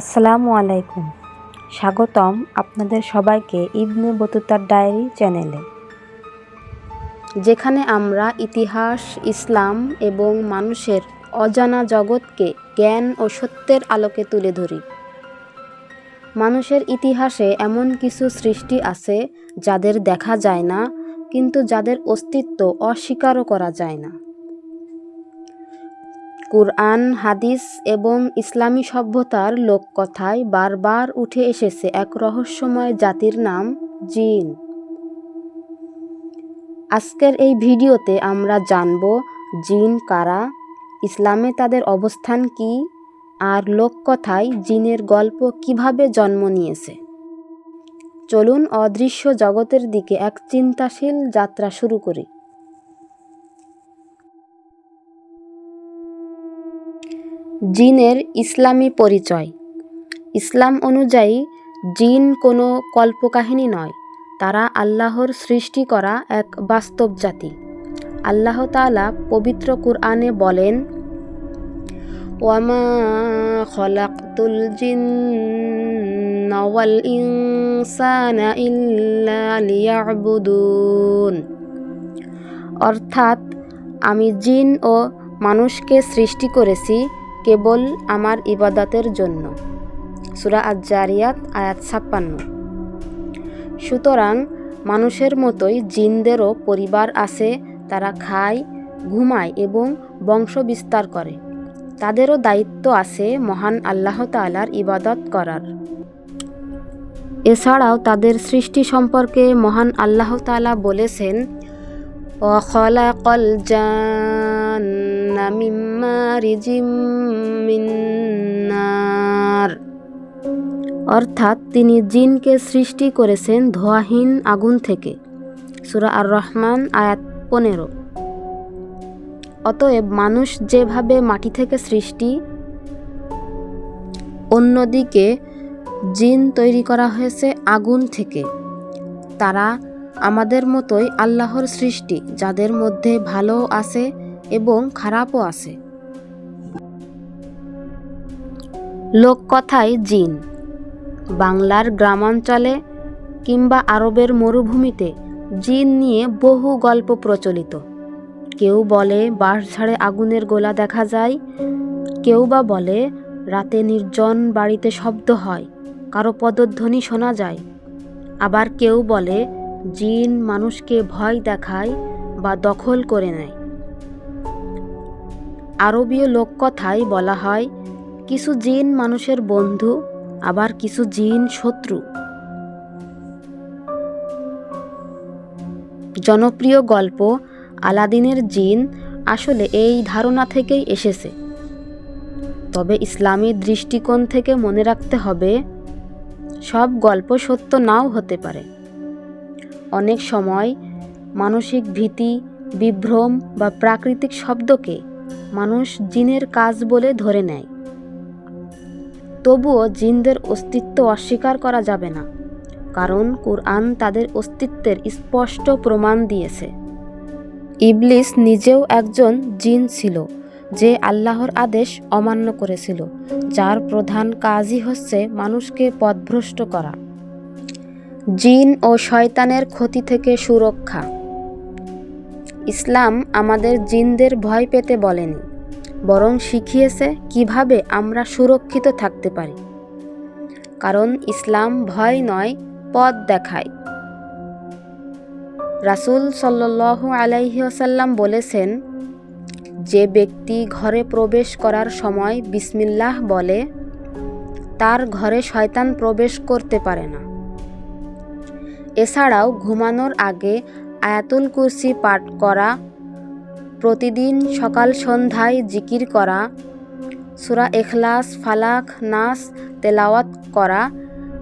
আসসালামু আলাইকুম। স্বাগতম আপনাদের সবাইকে ইবনে বতুতার ডায়েরি চ্যানেলে। যেখানে আমরা ইতিহাস, ইসলাম এবং মানুষের অজানা জগৎকে জ্ঞান ও সত্যের আলোকে তুলে ধরি। মানুষের ইতিহাসে এমন কিছু সৃষ্টি আছে যাদের দেখা যায় না, কিন্তু যাদের অস্তিত্ব অস্বীকারও করা যায় না। কুরআন, হাদিস এবং ইসলামী সভ্যতার লোককথায় বারবার উঠে এসেছে এক রহস্যময় জাতির নাম জিন। আজকের এই ভিডিওতে আমরা জানব জিন কারা, ইসলামে তাদের অবস্থান কি, আর লোককথায় জিনের গল্প কীভাবে জন্ম নিয়েছে। চলুন অদৃশ্য জগতের দিকে এক চিন্তাশীল যাত্রা শুরু করি। জিনের ইসলামী পরিচয়। ইসলাম অনুযায়ী, জিন কোনো কল্পকাহিনী নয়, তারা আল্লাহর সৃষ্টি করা এক বাস্তব জাতি। আল্লাহ তালা পবিত্র কুরআনে বলেন, ওয়ামা খলাকতুল জিন্না ওয়াল ইনসানা ইল্লা লিয়াবুদুন। অর্থাৎ, আমি জিন ও মানুষকে সৃষ্টি করেছি কেবল আমার ইবাদতের জন্য। সুরা আজ জারিয়াত আয়াত ছাপ্পান্ন। সুতরাং মানুষের মতোই জিনদেরও পরিবার আছে, তারা খায়, ঘুমায় এবং বংশ বিস্তার করে। তাদেরও দায়িত্ব আছে মহান আল্লাহ তালার ইবাদত করার। এছাড়াও তাদের সৃষ্টি সম্পর্কে মহান আল্লাহ তালা বলেছেন অখলাকল জান অর্থাৎ তিনি জিনকে সৃষ্টি করেছেন ধোয়াহীন আগুন থেকে। সুরা আর রহমান আয়াত পনেরো। অতএব মানুষ যেভাবে মাটি থেকে সৃষ্টি, অন্যদিকে জিন তৈরি করা হয়েছে আগুন থেকে। তারা আমাদের মতোই আল্লাহর সৃষ্টি, যাদের মধ্যে ভালো আছে এবং খারাপও আছে। লোক লোককথায় জিন। বাংলার গ্রামাঞ্চলে কিংবা আরবের মরুভূমিতে জিন নিয়ে বহু গল্প প্রচলিত। কেউ বলে বাঁশঝাড়ে আগুনের গোলা দেখা যায়, কেউ বা বলে রাতে নির্জন বাড়িতে শব্দ হয়, কারও পদধ্বনি শোনা যায়। আবার কেউ বলে জিন মানুষকে ভয় দেখায় বা দখল করে নেয়। আরবীয় লোককথায় বলা হয়, কিছু জিন মানুষের বন্ধু, আবার কিছু জিন শত্রু। জনপ্রিয় গল্প, আলাদিনের জিন, আসলে এই ধারণা থেকেই এসেছে। তবে ইসলামী দৃষ্টিকোণ থেকে মনে রাখতে হবে, সব গল্প সত্য নাও হতে পারে। অনেক সময়, মানসিক ভীতি, বিভ্রম বা প্রাকৃতিক শব্দকে মানুষ জিনের কাজ বলে ধরে নেয়। তবুও জিনদের অস্তিত্ব অস্বীকার করা যাবে না, কারণ কোরআন তাদের অস্তিত্বের স্পষ্ট প্রমাণ দিয়েছে। ইবলিস নিজেও একজন জিন ছিল, যে আল্লাহর আদেশ অমান্য করেছিল, যার প্রধান কাজই হচ্ছে মানুষকে পথভ্রষ্ট করা। জিন ও শয়তানের ক্ষতি থেকে সুরক্ষা। ইসলাম আমাদের জিনদের ভয় পেতে বলেনি, বরং শিখিয়েছে কীভাবে আমরা সুরক্ষিত থাকতে পারি। কারণ ইসলাম ভয় নয়, পথ দেখায়। রাসুল সাল্লু আলাইসাল্লাম বলেছেন, যে ব্যক্তি ঘরে প্রবেশ করার সময় বিসমিল্লাহ বলে, তার ঘরে শয়তান প্রবেশ করতে পারে না। এছাড়াও ঘুমানোর আগে আয়াতুল কুরসি পাঠ করা, প্রতিদিন সকাল সন্ধ্যায় জিকির করা, সুরা এখলাস ফালাক, নাস তেলাওয়াত করা,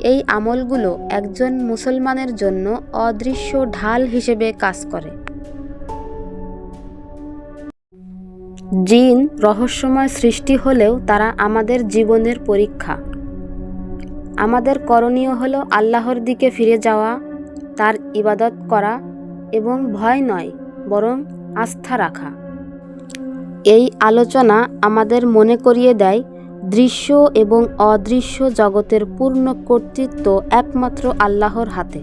এই আমলগুলো একজন মুসলমানের জন্য অদৃশ্য ঢাল হিসেবে কাজ করে। জিন রহস্যময় সৃষ্টি হলেও তারা আমাদের জীবনের পরীক্ষা। আমাদের করণীয় হলো আল্লাহর দিকে ফিরে যাওয়া, তার ইবাদত করা এবং ভয় নয়, বরং আস্থা রাখা। এই আলোচনা আমাদের মনে করিয়ে দেয়, দৃশ্য এবং অদৃশ্য জগতের পূর্ণ কর্তৃত্ব একমাত্র আল্লাহর হাতে।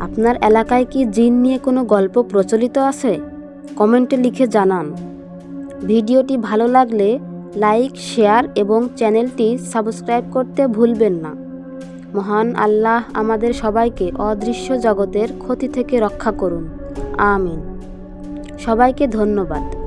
আপনার এলাকায় কি জিন নিয়ে কোনো গল্প প্রচলিত আছে? কমেন্টে লিখে জানান। ভিডিওটি ভালো লাগলে লাইক, শেয়ার এবং চ্যানেলটি সাবস্ক্রাইব করতে ভুলবেন না। মহান আল্লাহ আমাদের সবাইকে অদৃশ্য জগতের ক্ষতি থেকে রক্ষা করুন। আমিন। সবাইকে ধন্যবাদ।